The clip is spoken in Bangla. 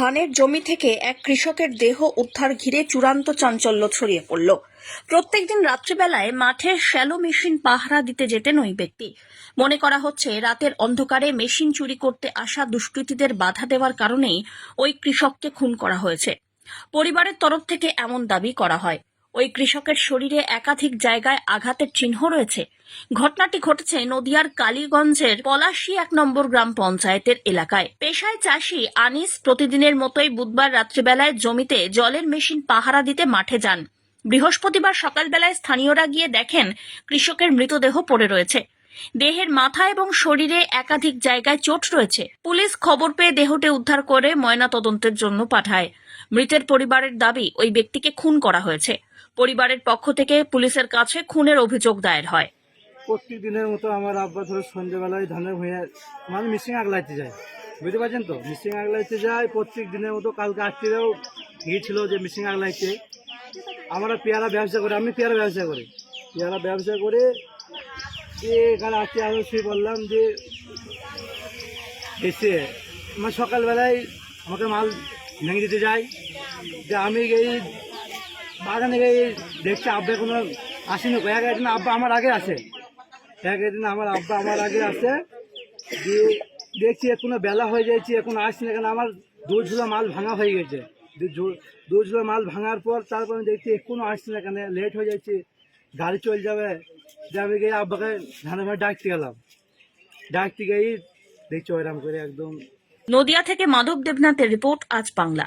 ধানের জমি থেকে এক কৃষকের দেহ উদ্ধার ঘিরে চূড়ান্ত চাঞ্চল্য ছড়িয়ে পড়ল। প্রত্যেকদিন রাত্রিবেলায় মাঠে শ্যালো মেশিন পাহারা দিতে যেতেন ওই ব্যক্তি। মনে করা হচ্ছে, রাতের অন্ধকারে মেশিন চুরি করতে আসা দুষ্কৃতীদের বাধা দেওয়ার কারণেই ওই কৃষককে খুন করা হয়েছে। পরিবারের তরফ থেকে এমন দাবি করা হয়। ওই কৃষকের শরীরে একাধিক জায়গায় আঘাতের চিহ্ন রয়েছে। ঘটনাটি ঘটেছে নদিয়ার কালীগঞ্জের পলাশি এক নম্বর গ্রাম পঞ্চায়েতের এলাকায়। পেশায় চাষি আনিস প্রতিদিনের মতোই বুধবার রাত্রিবেলায় জমিতে জলের মেশিন পাহারা দিতে মাঠে যান। বৃহস্পতিবার সকালবেলায় স্থানীয়রা গিয়ে দেখেন কৃষকের মৃতদেহ পড়ে রয়েছে। দেহের মাথা এবং শরীরে একাধিক জায়গায় চোট রয়েছে। পুলিশ খবর পেয়ে দেহটি উদ্ধার করে ময়না তদন্তের জন্য পাঠায়। মৃতের পরিবারের দাবি, ওই ব্যক্তিকে খুন করা হয়েছে। পরিবারের পক্ষ থেকে পুলিশের কাছে খুনের অভিযোগ দায়ের হয়। প্রত্যেক দিনের মতো আমার আব্বা ধরো সন্ধ্যেবেলায় ধানের ভূঁইয়া মানে মিশিং আগলাইতে যায়। বুঝতে পারছেন তো? মিশিং আগলাইতে যায়, প্রত্যেক দিনের মতো কালকে আজকেও গিয়েছিল যে মিশিং আগলাইতে। আমরা পেয়ারা ব্যবসা করি, আমি পেয়ারা ব্যবসা করি। পেয়ারা ব্যবসা করে যে এখানে আজকে আমি শুয়ে বললাম যে, এসে আমার সকালবেলায় আমাকে মাল ভেঙে দিতে যায়। যে আমি এই বাগানে গিয়ে দেখছি, আব্বা কোনো আসেনি। এক একদিন আব্বা আমার আগে আসে। এক একদিন আমার আব্বা আমার আগে আসে। দিয়ে দেখছি, এখনও বেলা হয়ে যাচ্ছে, এখন আসছে না কেন আমার দু ঝুলা মাল ভাঙা হয়ে গেছে। দু- দু- দু ঝুলা মাল ভাঙার পর তারপর আমি দেখছি, এখনও আসছে না কেন লেট হয়ে যাচ্ছে। গাড়ি চলে যাবে। যে আমি গিয়ে আব্বাকে ধানের ভাই ডাকতে গেলাম। ডাকতে গিয়ে দেখছি ওইরাম করে একদম নদিয়া থেকে মাধব দেবনাথের রিপোর্ট আজ বাংলা।